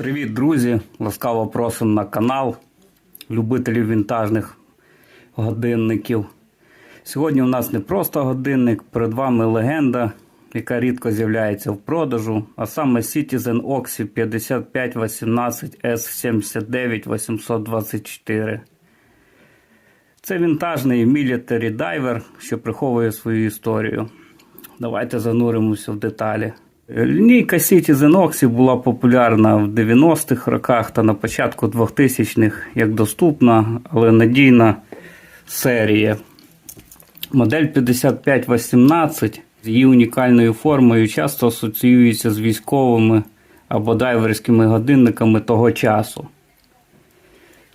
Привіт, друзі! Ласкаво просимо на канал любителів вінтажних годинників. Сьогодні у нас не просто годинник, перед вами легенда, яка рідко з'являється в продажу, а саме Citizen Oxy 5518 S79 824. Це вінтажний мілітарі дайвер, що приховує свою історію. Давайте зануримося в деталі. Лінійка Citizen Oxy була популярна в 90-х роках та на початку 2000-х як доступна, але надійна серія. Модель 5518 з її унікальною формою часто асоціюється з військовими або дайверськими годинниками того часу.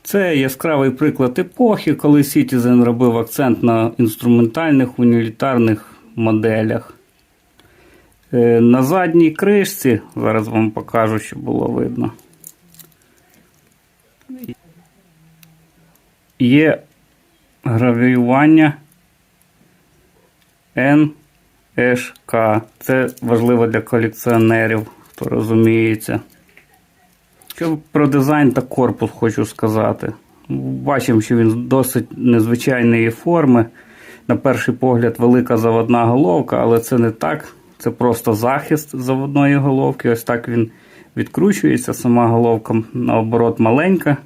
Це яскравий приклад епохи, коли Citizen робив акцент на інструментальних унітарних моделях. Е, На задній кришці, зараз вам покажу, щоб було видно. Є гравіювання НШК. Це важливо для колекціонерів, хто розуміється. Що про дизайн та корпус хочу сказати. Бачимо, що він досить незвичайної форми. На перший погляд, велика заводна головка, але це не так. Це просто захист заводної головки. Ось так він відкручується. Сама головка наоборот маленька.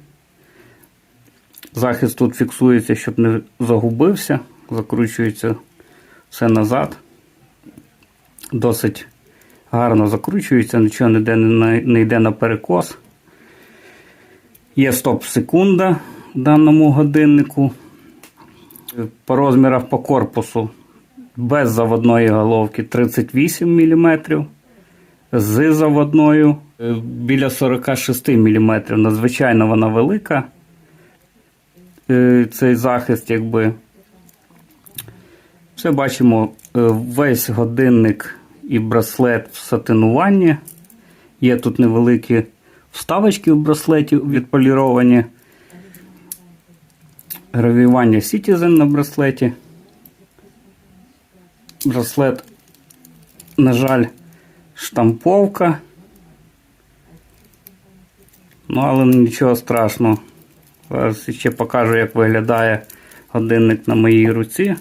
Захист тут фіксується, щоб не загубився. Закручується все назад. Досить гарно закручується, нічого ніде не йде на перекос. Є стоп-секунда в даному годиннику. По розмірах по корпусу без заводної головки 38 мм, з заводною е, біля 46 мм. Надзвичайно вона велика. Е, Цей захист, якби. Все бачимо е, весь годинник і браслет в сатинуванні. Є тут невеликі вставочки в браслеті відполіровані. Гравіювання Citizen на браслеті. Браслет, на жаль, штамповка. Ну, але нічого страшного. Зараз ще покажу, як виглядає годинник на моїй руці.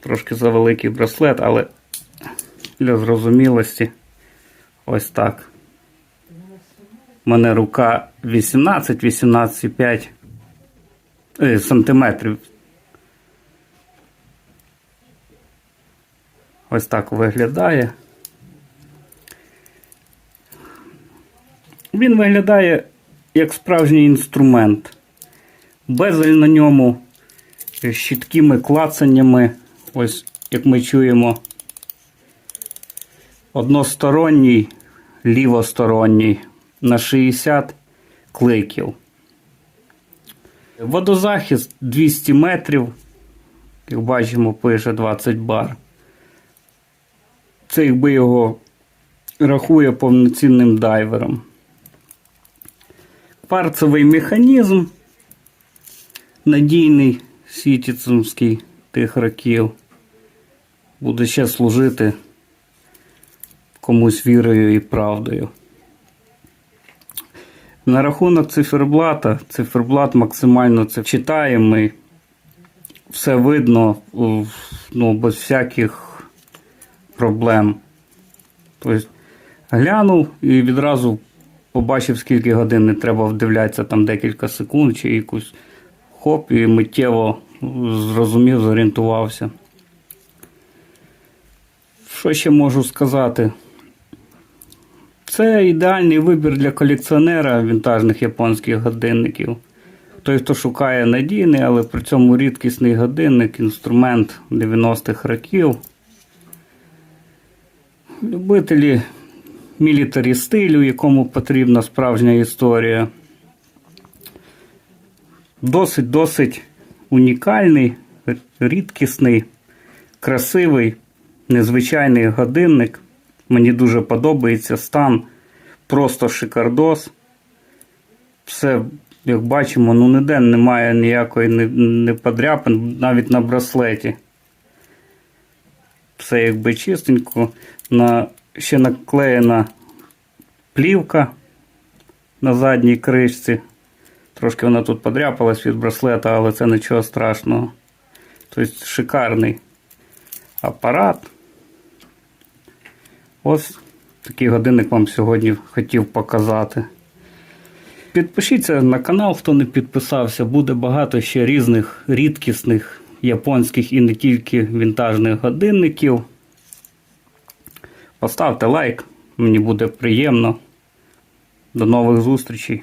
Трошки завеликий браслет, але для зрозумілості ось так. У мене рука 18-18,5 е, сантиметрів. Ось так виглядає. Він виглядає як справжній інструмент. Безель на ньому з чіткими клацаннями, ось як ми чуємо, односторонній, лівосторонній на 60 кликів. Водозахист 200 метрів, як бачимо, пише 20 бар. Це якби його рахує повноцінним дайвером. Кварцевий механізм, надійний сітіцумський тих років. Буде ще служити комусь вірою і правдою. На рахунок циферблата, циферблат максимально це читаємий, все видно ну, без всяких проблем. Тобто глянув і відразу побачив, скільки годин не треба вдивлятися там декілька секунд чи якусь хоп, і миттєво зрозумів, зорієнтувався. Що ще можу сказати? Це ідеальний вибір для колекціонера вінтажних японських годинників. Той, хто шукає надійний, але при цьому рідкісний годинник, інструмент 90-х років. Любителі мілітарі стилю, якому потрібна справжня історія. Досить-досить унікальний, рідкісний, красивий, незвичайний годинник. Мені дуже подобається стан, просто шикардос. Все, як бачимо, ну ніде немає ніякої не, не подряпин, навіть на браслеті. Все якби чистенько. На, Ще наклеєна плівка на задній кришці. Трошки вона тут подряпалась від браслета, але це нічого страшного. Тобто шикарний апарат. Ось такий годинник вам сьогодні хотів показати. Підпишіться на канал, хто не підписався. Буде багато ще різних рідкісних японських і не тільки вінтажних годинників. Поставте лайк, мені буде приємно. До нових зустрічей.